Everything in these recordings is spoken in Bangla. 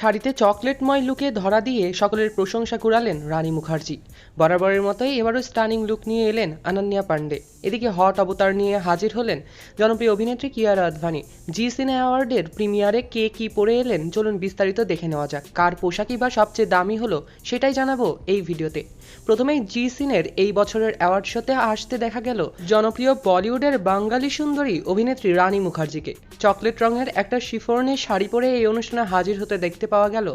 শাড়িতে চকলেটময় লুকে ধরা দিয়ে সকলের প্রশংসা কুড়ালেন রানী মুখার্জি। বরাবরের মতোই এবারও স্টানিং লুক নিয়ে এলেন আনান্যা পান্ডে। এদিকে হট অবতার নিয়ে হাজির হলেন জনপ্রিয় অভিনেত্রী কিয়ারা আদভানি। জি সিনে অ্যাওয়ার্ডের প্রিমিয়ারে কে কি পরে এলেন চলুন বিস্তারিত দেখে নেওয়া যাক। কার পোশাকই বা সবচেয়ে দামি হলো সেটাই জানাব এই ভিডিওতে। প্রথমেই জি সিনের এই বছরের অ্যাওয়ার্ড শোতে আসতে দেখা গেল জনপ্রিয় বলিউডের বাঙালি সুন্দরী অভিনেত্রী রানী মুখার্জিকে। চকলেট রঙের একটা শিফরনের শাড়ি পরে এই অনুষ্ঠানে হাজির হতে দেখতে পাওয়া গেল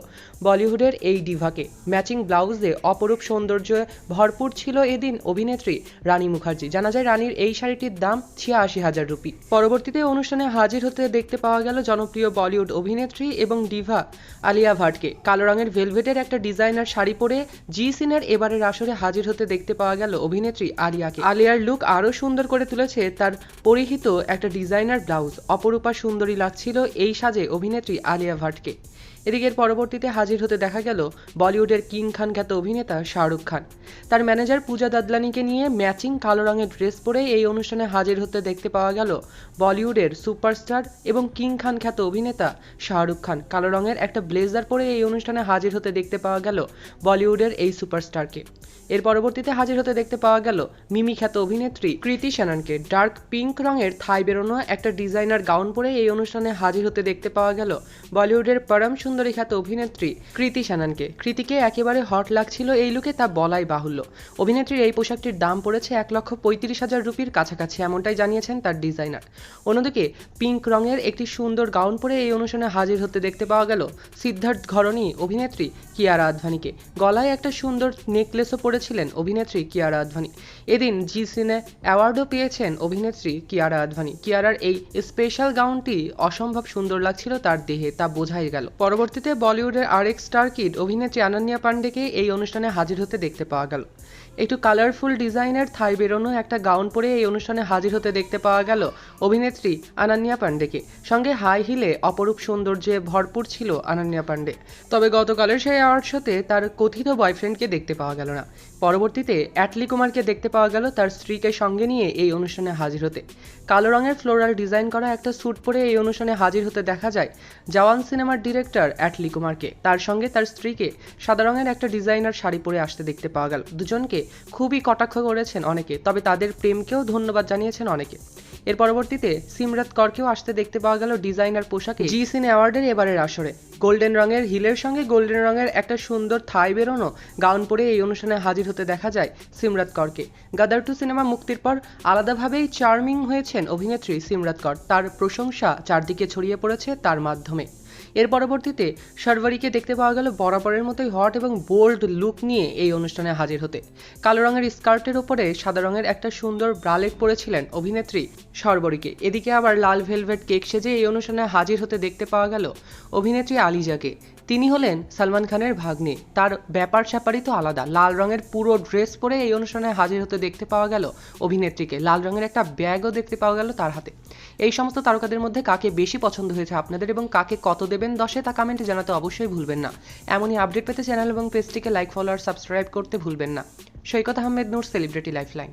বলিউডের এই ডিভাকে। ম্যাচিং ব্লাউজে অপরূপ সৌন্দর্য ভরপুর ছিল এদিন অভিনেত্রী রানী মুখার্জি। জানা যায় রানীর এই শাড়িটির দাম ছিয়াশি হাজার রুপি। পরবর্তীতে অনুষ্ঠানে হাজির হতে দেখতে পাওয়া গেল জনপ্রিয় বলিউড অভিনেত্রী এবং ডিভা আলিয়া ভাটকে। কালো রঙের ভেলভেটের একটা ডিজাইনার শাড়ি পরে জি সিনের এবারের আসরে হাজির হতে দেখতে পাওয়া গেল অভিনেত্রী আলিয়াকে আলিয়ার লুক আরও সুন্দর করে তুলেছে তার পরিহিত একটা ডিজাইনার ব্লাউজ অপরূপা সুন্দরী লাগছিল এই সাজে অভিনেত্রী আলিয়া ভাটকে। এদিকে এর পরবর্তীতে হাজির হতে দেখা গেল বলিউডের কিং খান খ্যাত অভিনেতা শাহরুখ খান। তার ম্যানেজার পূজা দাদলানিকে নিয়ে ম্যাচিং কালো রঙের ড্রেস পরে এই অনুষ্ঠানে হাজির হতে দেখতে পাওয়া গেল বলিউডের সুপারস্টার এবং কিং খান খ্যাত অভিনেতা শাহরুখ খান। কালো রঙের একটা ব্লেজার পরে এই অনুষ্ঠানে হাজির হতে দেখতে পাওয়া গেল বলিউডের এই সুপারস্টারকে। এর পরবর্তীতে হাজির হতে দেখতে পাওয়া গেল মিমি খ্যাত অভিনেত্রী কৃতি শ্যাননকে ডার্ক পিঙ্ক রঙের থাই বেরোনো একটা ডিজাইনার গাউন পরে এই অনুষ্ঠানে হাজির হতে দেখতে পাওয়া গেল বলিউডের পরম সুন্দরী খ্যাত অভিনেত্রী কৃতি শ্যাননকে কৃতিকে একেবারে হট লাগছিল এই লুকে, তা বলাই বাহুল্য। অভিনেত্রীর এই পোশাকটির দাম পড়েছে এক লক্ষ পঁয়ত্রিশ হাজার রুপির কাছাকাছি, এমনটাই জানিয়েছেন তার ডিজাইনার। অন্যদিকে পিঙ্ক রঙের একটি সুন্দর গাউন পরে এই অনুষ্ঠানে হাজির হতে দেখতে পাওয়া গেল সিদ্ধার্থ ঘরণী অভিনেত্রী কিয়ারা আদভানিকে। গলায় একটা সুন্দর নেকলেসও পরেছিলেন অভিনেত্রী কিয়ারা আদভানি। এদিন জি সিনে অ্যাওয়ার্ডও পেয়েছেন অভিনেত্রী কিয়ারা আদভানি। কিয়ারার এই স্পেশাল গাউনটি অসম্ভব সুন্দর লাগছিল তার দেহে, তা বোঝাই গেল। পরবর্তীতে বলিউডের আরেক স্টার কিড অভিনেত্রী আনন্যা পান্ডেকে এই অনুষ্ঠানে হাজির হতে দেখতে পাওয়া গেল। একটু কালারফুল ডিজাইনের থাই বেরোনো একটা গাউন পরে এই অনুষ্ঠানে হাজির হতে দেখতে পাওয়া গেল অভিনেত্রী আনান্যা পান্ডেকে। সঙ্গে হাই হিলে অপরূপ সৌন্দর্যে ভরপুর ছিল আনান্যা পান্ডে। তবে গতকালের সেই অ্যাওয়ার্ড শোতে তার কথিত বয়ফ্রেন্ডকে দেখতে পাওয়া গেল না। পরবর্তীতে অ্যাটলি কুমারকে দেখতে পাওয়া গেল তার স্ত্রীকে সঙ্গে নিয়ে এই অনুষ্ঠানে হাজির হতে। কালো রঙের ফ্লোরাল ডিজাইন করা একটা স্যুট পরে এই অনুষ্ঠানে হাজির হতে দেখা যায় জওয়ান সিনেমার ডিরেক্টর অ্যাটলি কুমারকে। তার সঙ্গে তার স্ত্রীকে সাদা রঙের একটা ডিজাইনার শাড়ি পরে আসতে দেখতে পাওয়া গেল। দুজনকে খুবই কটাক্ষ করেছেন অনেকে, তবে তাদের প্রেমকেও ধন্যবাদ জানিয়েছেন অনেকে। এর পরবর্তীতে সিমরাত করকেও আসতে দেখতে পাওয়া গেল ডিজাইনার পোশাকে। জি সিনে অ্যাওয়ার্ডের এবারের আসরে। গোল্ডেন রঙের হিলের সঙ্গে গোল্ডেন রঙের একটা সুন্দর থাই বেরোনো গাউন পরে এই অনুষ্ঠানে হাজির হতে দেখা যায় সিমরাত করকে। গাদার টু সিনেমা মুক্তির পর আলাদাভাবেই চার্মিং হয়েছেন অভিনেত্রী সিমরাত কর। তার প্রশংসা চারদিকে ছড়িয়ে পড়েছে তার মাধ্যমে। এর পরবর্তীতে শারবারিকে দেখতে পাওয়া গেল বরাবরের মতোই হট এবং বোল্ড লুক নিয়ে এই অনুষ্ঠানে হাজির হতে। কালো রঙের স্কার্টের ওপরে সাদা রঙের একটা সুন্দর ব্রালেট পরেছিলেন অভিনেত্রী সরবরিকে। এদিকে আবার লাল ভেলভেট কেক সেজে এই অনুষ্ঠানে হাজির হতে দেখতে পাওয়া গেল অভিনেত্রী আলিজাকে। তিনি হলেন সালমান খানের ভাগ্নে। তার ব্যাপার স্যাপারই তো আলাদা। লাল রঙের পুরো ড্রেস পরে এই অনুষ্ঠানে হাজির হতে দেখতে পাওয়া গেল অভিনেত্রীকে। লাল রঙের একটা ব্যাগও দেখতে পাওয়া গেল তার হাতে। এই সমস্ত তারকাদের মধ্যে কাকে বেশি পছন্দ হয়েছে আপনাদের এবং কাকে কত দেবেন দশে তা কমেন্টে জানাতে অবশ্যই ভুলবেন না। এমনই আপডেট পেতে চ্যানেল এবং পেজটিকে লাইক, ফলো আর সাবস্ক্রাইব করতে ভুলবেন না। Saikat Ahmed Noor, celebrity lifeline.